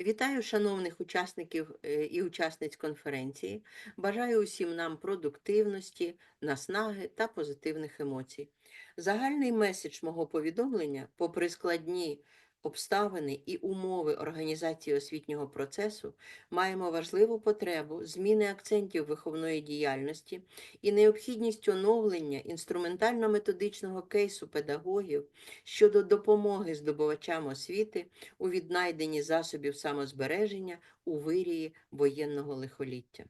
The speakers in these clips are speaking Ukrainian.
Вітаю шановних учасників е, і учасниць конференції. Бажаю усім нам продуктивності, наснаги та позитивних емоцій. Загальний меседж мого повідомлення, попри складні обставини і умови організації освітнього процесу, маємо важливу потребу зміни акцентів виховної діяльності і необхідність оновлення інструментально-методичного кейсу педагогів щодо допомоги здобувачам освіти у віднайденні засобів самозбереження у вирії воєнного лихоліття.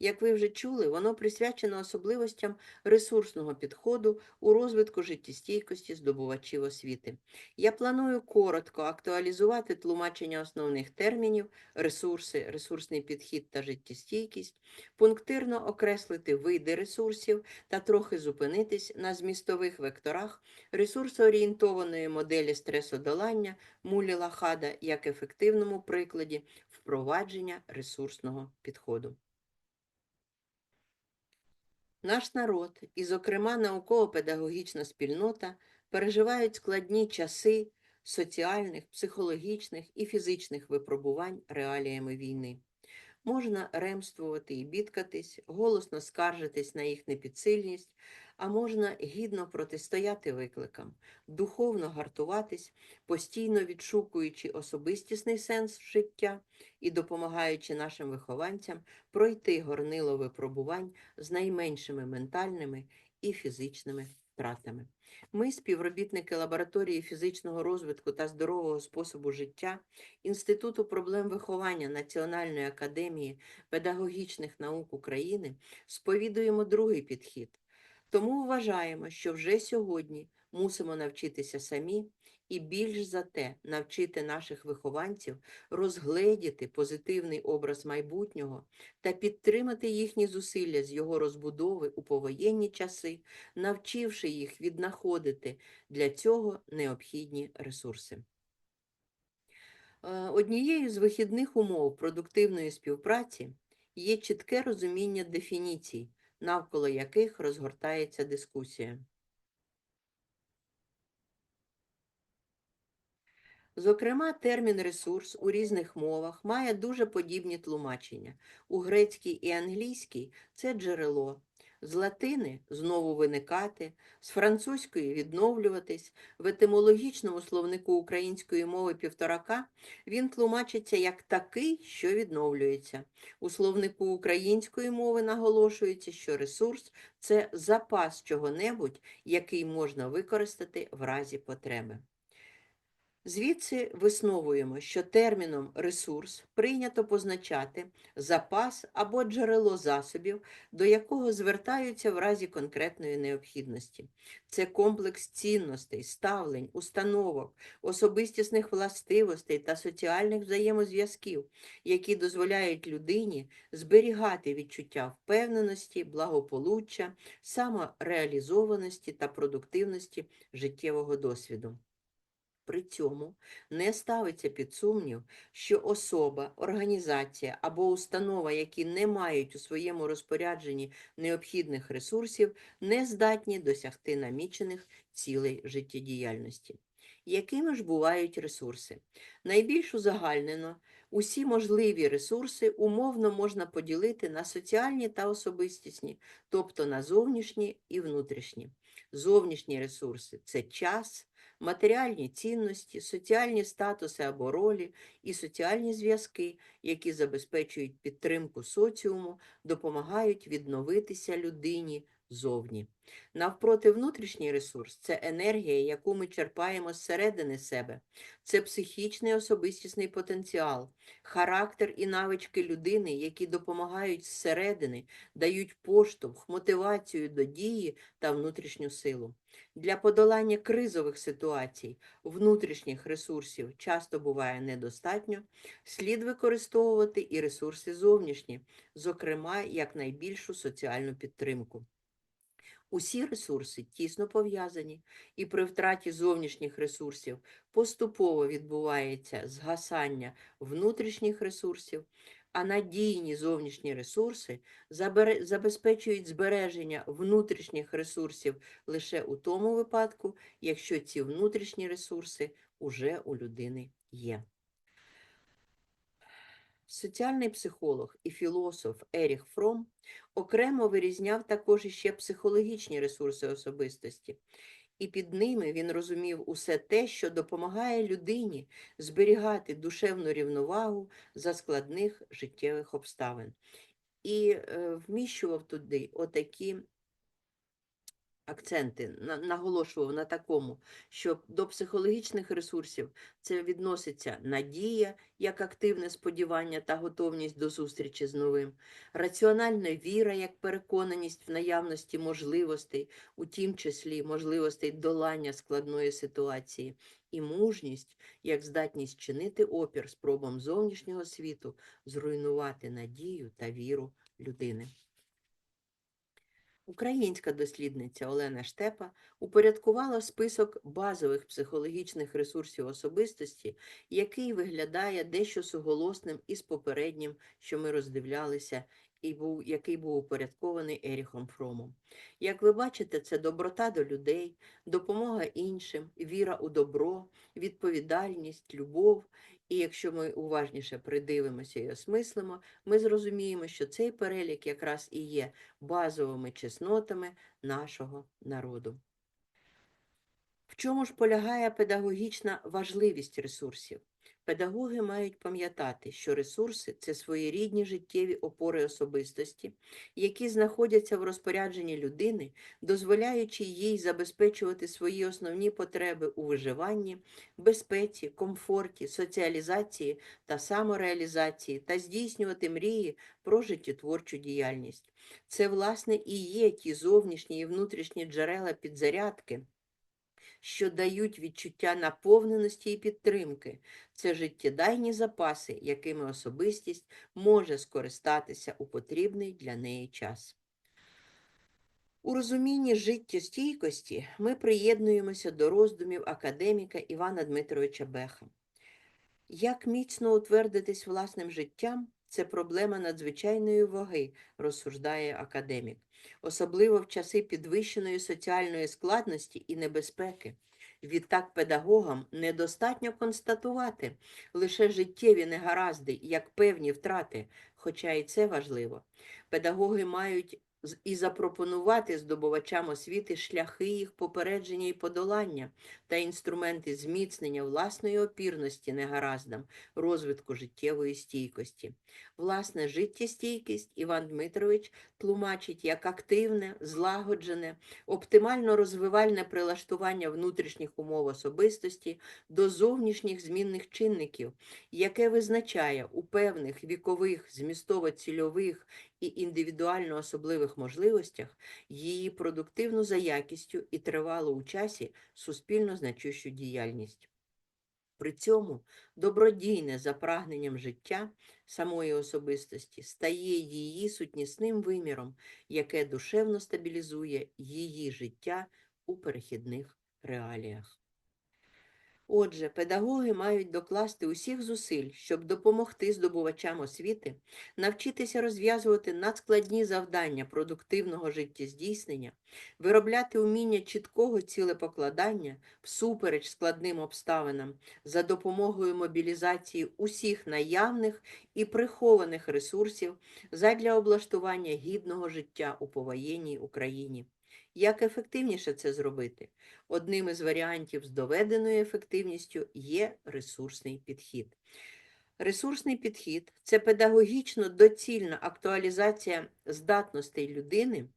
Як ви вже чули, воно присвячено особливостям ресурсного підходу у розвитку життєстійкості здобувачів освіти. Я планую коротко актуалізувати тлумачення основних термінів, ресурси, ресурсний підхід та життєстійкість, пунктирно окреслити види ресурсів та трохи зупинитись на змістових векторах ресурсоорієнтованої моделі стресодолання Муліла Хада як ефективному прикладі впровадження ресурсного підходу. Наш народ, і, зокрема, науково-педагогічна спільнота, переживають складні часи соціальних, психологічних і фізичних випробувань реаліями війни. Можна ремствувати і бідкатись, голосно скаржитись на їх непідсильність, а можна гідно протистояти викликам, духовно гартуватись, постійно відшукуючи особистісний сенс життя і допомагаючи нашим вихованцям пройти горнило випробувань з найменшими ментальними і фізичними втратами. Ми, співробітники лабораторії фізичного розвитку та здорового способу життя Інституту проблем виховання Національної академії педагогічних наук України, сповідуємо другий підхід. Тому вважаємо, що вже сьогодні мусимо навчитися самі і більш за те навчити наших вихованців розгледіти позитивний образ майбутнього та підтримати їхні зусилля з його розбудови у повоєнні часи, навчивши їх віднаходити для цього необхідні ресурси. Е, Однією з вихідних умов продуктивної співпраці є чітке розуміння дефініцій, навколо яких розгортається дискусія. Зокрема, термін ресурс у різних мовах має дуже подібні тлумачення. У грецькій і англійській це джерело, з латини знову виникати, з французької відновлюватись, в етимологічному словнику української мови півторака він тлумачиться як такий, що відновлюється. У словнику української мови наголошується, що ресурс це запас чого-небудь, який можна використати в разі потреби. Звідси висновуємо, що терміном ресурс прийнято позначати запас або джерело засобів, до якого звертаються в разі конкретної необхідності. Це комплекс цінностей, ставлень, установок, особистісних властивостей та соціальних взаємозв'язків, які дозволяють людині зберігати відчуття впевненості, благополуччя, самореалізованості та продуктивності життєвого досвіду. При цьому не ставиться під сумнів, що особа, організація або установа, які не мають у своєму розпорядженні необхідних ресурсів, не здатні досягти намічених цілей життєдіяльності. Якими ж бувають ресурси? Найбільш узагальнено усі можливі ресурси умовно можна поділити на соціальні та особистісні, тобто на зовнішні і внутрішні. Зовнішні ресурси це час матеріальні цінності, соціальні статуси або ролі і соціальні зв'язки, які забезпечують підтримку соціуму, допомагають відновитися людині зовні. Навпроти, внутрішній ресурс це енергія, яку ми черпаємо зсередини себе, це психічний особистісний потенціал, характер і навички людини, які допомагають зсередини, дають поштовх, мотивацію до дії та внутрішню силу. Для подолання кризових ситуацій, внутрішніх ресурсів часто буває недостатньо, слід використовувати і ресурси зовнішні, зокрема як найбільшу соціальну підтримку. Усі ресурси тісно пов'язані, і при втраті зовнішніх ресурсів поступово відбувається згасання внутрішніх ресурсів, а надійні зовнішні ресурси забезпечують збереження внутрішніх ресурсів лише у тому випадку, якщо ці внутрішні ресурси уже у людини є. Соціальний психолог і філософ Еріх Фром окремо вирізняв також іще психологічні ресурси особистості, і під ними він розумів усе те, що допомагає людині зберігати душевну рівновагу за складних життєвих обставин. І е, вміщував туди отакі акценти, на- наголошував на такому, що до психологічних ресурсів це відноситься надія як активне сподівання та готовність до зустрічі з новим, раціональна віра як переконаність в наявності можливостей, у тім числі можливостей долання складної ситуації, і мужність як здатність чинити опір спробам зовнішнього світу, зруйнувати надію та віру людини. Українська дослідниця Олена Штепа упорядкувала список базових психологічних ресурсів особистості, який виглядає дещо суголосним із попереднім, що ми роздивлялися, і був, який був упорядкований Еріхом Фромом. Як ви бачите, це доброта до людей, допомога іншим, віра у добро, відповідальність, любов. І якщо ми уважніше придивимося і осмислимо, ми зрозуміємо, що цей перелік якраз і є базовими чеснотами нашого народу. В чому ж полягає педагогічна важливість ресурсів? Педагоги мають пам'ятати, що ресурси це своєрідні життєві опори особистості, які знаходяться в розпорядженні людини, дозволяючи їй забезпечувати свої основні потреби у виживанні, безпеці, комфорті, соціалізації та самореалізації та здійснювати мрії про життєтворчу діяльність. Це, власне, і є ті зовнішні і внутрішні джерела підзарядки, що дають відчуття наповненості і підтримки. Це життєдайні запаси, якими особистість може скористатися у потрібний для неї час. У розумінні життєстійкості ми приєднуємося до роздумів академіка Івана Дмитровича Беха. Як міцно утвердитись власним життям це проблема надзвичайної ваги, розсуждає академік, особливо в часи підвищеної соціальної складності і небезпеки. Відтак педагогам недостатньо констатувати лише життєві негаразди, як певні втрати, хоча і це важливо. Педагоги мають і запропонувати здобувачам освіти шляхи їх попередження і подолання та інструменти зміцнення власної опірності негараздам, розвитку життєвої стійкості. Власне, життєстійкість Іван Дмитрович тлумачить як активне, злагоджене, оптимально розвивальне прилаштування внутрішніх умов особистості до зовнішніх змінних чинників, яке визначає у певних вікових, змістово-цільових і індивідуально особливих можливостях її продуктивну за якістю і тривалу у часі суспільно значущу діяльність. При цьому добродійне за прагненням життя самої особистості стає її сутнісним виміром, яке душевно стабілізує її життя у перехідних реаліях. Отже, педагоги мають докласти усіх зусиль, щоб допомогти здобувачам освіти навчитися розв'язувати надскладні завдання продуктивного життєздійснення, виробляти уміння чіткого цілепокладання всупереч складним обставинам за допомогою мобілізації усіх наявних і прихованих ресурсів задля облаштування гідного життя у повоєнній Україні. Як ефективніше це зробити? Одним із варіантів з доведеною ефективністю є ресурсний підхід. Ресурсний підхід це педагогічно доцільна актуалізація здатностей людини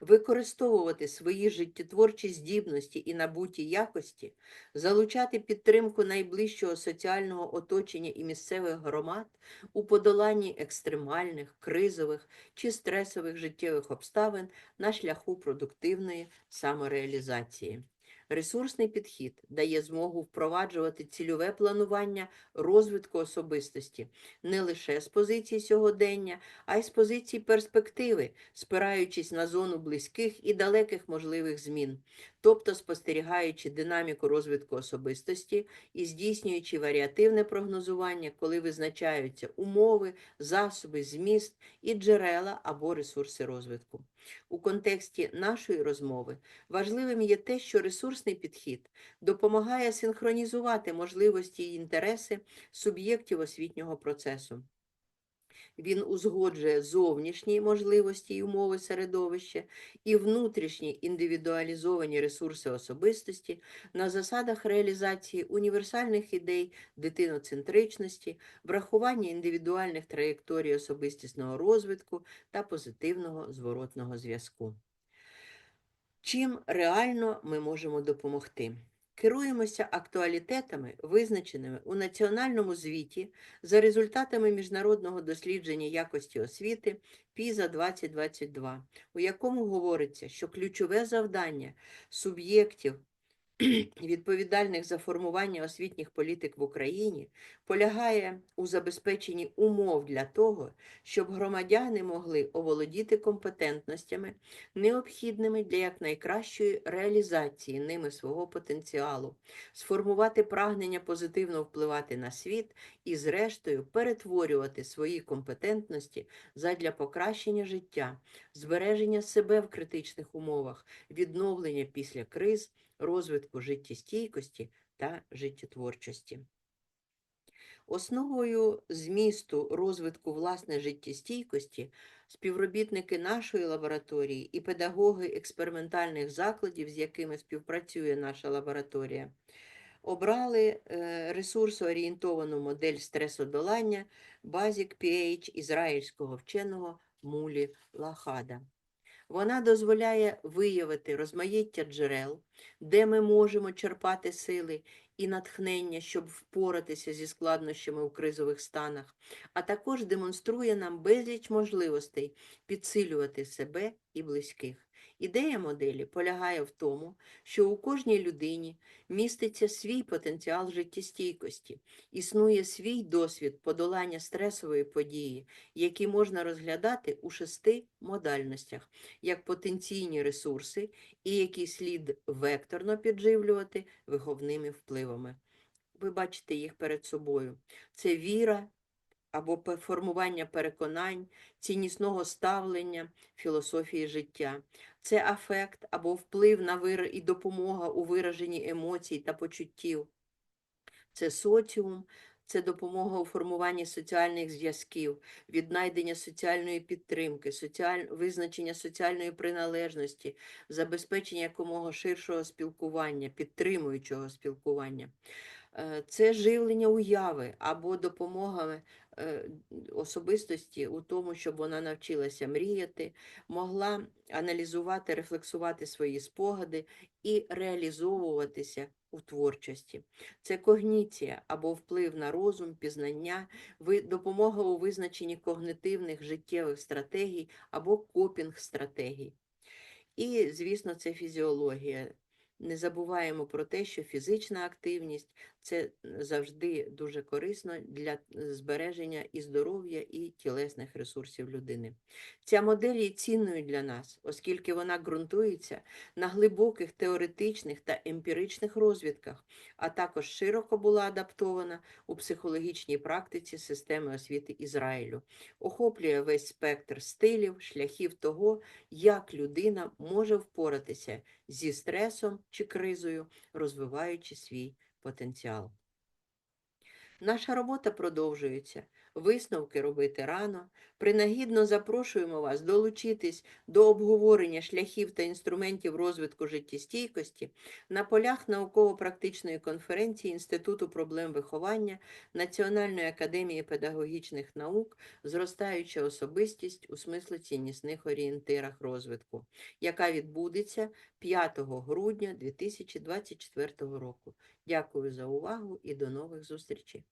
використовувати свої життєтворчі здібності і набуті якості, залучати підтримку найближчого соціального оточення і місцевих громад у подоланні екстремальних, кризових чи стресових життєвих обставин на шляху продуктивної самореалізації. Ресурсний підхід дає змогу впроваджувати цільове планування розвитку особистості не лише з позиції сьогодення, а й з позиції перспективи, спираючись на зону близьких і далеких можливих змін. Тобто спостерігаючи динаміку розвитку особистості і здійснюючи варіативне прогнозування, коли визначаються умови, засоби, зміст і джерела або ресурси розвитку. У контексті нашої розмови важливим є те, що ресурсний підхід допомагає синхронізувати можливості і інтереси суб'єктів освітнього процесу. Він узгоджує зовнішні можливості й умови середовища і внутрішні індивідуалізовані ресурси особистості на засадах реалізації універсальних ідей дитиноцентричності, врахування індивідуальних траєкторій особистісного розвитку та позитивного зворотного зв'язку. Чим реально ми можемо допомогти? Керуємося актуалітетами, визначеними у національному звіті за результатами міжнародного дослідження якості освіти ПІЗа 2022, у якому говориться, що ключове завдання суб'єктів, відповідальних за формування освітніх політик в Україні, полягає у забезпеченні умов для того, щоб громадяни могли оволодіти компетентностями, необхідними для якнайкращої реалізації ними свого потенціалу, сформувати прагнення позитивно впливати на світ і, зрештою, перетворювати свої компетентності задля покращення життя, збереження себе в критичних умовах, відновлення після криз, розвитку життєстійкості та життєтворчості. Основою змісту розвитку власне життєстійкості співробітники нашої лабораторії і педагоги експериментальних закладів, з якими співпрацює наша лабораторія, обрали е, ресурсоорієнтовану модель стресодолання Basic PH ізраїльського вченого Мулі Лахада. Вона дозволяє виявити розмаїття джерел, де ми можемо черпати сили і натхнення, щоб впоратися зі складнощами у кризових станах, а також демонструє нам безліч можливостей підсилювати себе і близьких. Ідея моделі полягає в тому, що у кожній людині міститься свій потенціал життєстійкості, існує свій досвід подолання стресової події, які можна розглядати у шести модальностях, як потенційні ресурси і які слід векторно підживлювати виховними впливами. Ви бачите їх перед собою. Це віра або формування переконань, ціннісного ставлення, філософії життя. Це афект або вплив на вир... і допомога у вираженні емоцій та почуттів. Це соціум, це допомога у формуванні соціальних зв'язків, віднайдення соціальної підтримки, соціаль... визначення соціальної приналежності, забезпечення якомога ширшого спілкування, підтримуючого спілкування. Е, Це живлення уяви або допомога е, особистості у тому, щоб вона навчилася мріяти, могла аналізувати, рефлексувати свої спогади і реалізовуватися у творчості. Це когніція або вплив на розум, пізнання, допомога у визначенні когнитивних життєвих стратегій або копінг-стратегій. І, звісно, це фізіологія. Не забуваємо про те, що фізична активність це завжди дуже корисно для збереження і здоров'я, і тілесних ресурсів людини. Ця модель є цінною для нас, оскільки вона ґрунтується на глибоких теоретичних та емпіричних розвідках, а також широко була адаптована у психологічній практиці системи освіти Ізраїлю, охоплює весь спектр стилів, шляхів того, як людина може впоратися зі стресом чи кризою, розвиваючи свій потенціал. Наша робота продовжується. Висновки робити рано. Принагідно запрошуємо вас долучитись до обговорення шляхів та інструментів розвитку життєстійкості на полях науково-практичної конференції Інституту проблем виховання Національної академії педагогічних наук Зростаюча особистість у смислоціннісних орієнтирах розвитку, яка відбудеться 5 грудня 2024 року. Дякую за увагу і до нових зустрічей.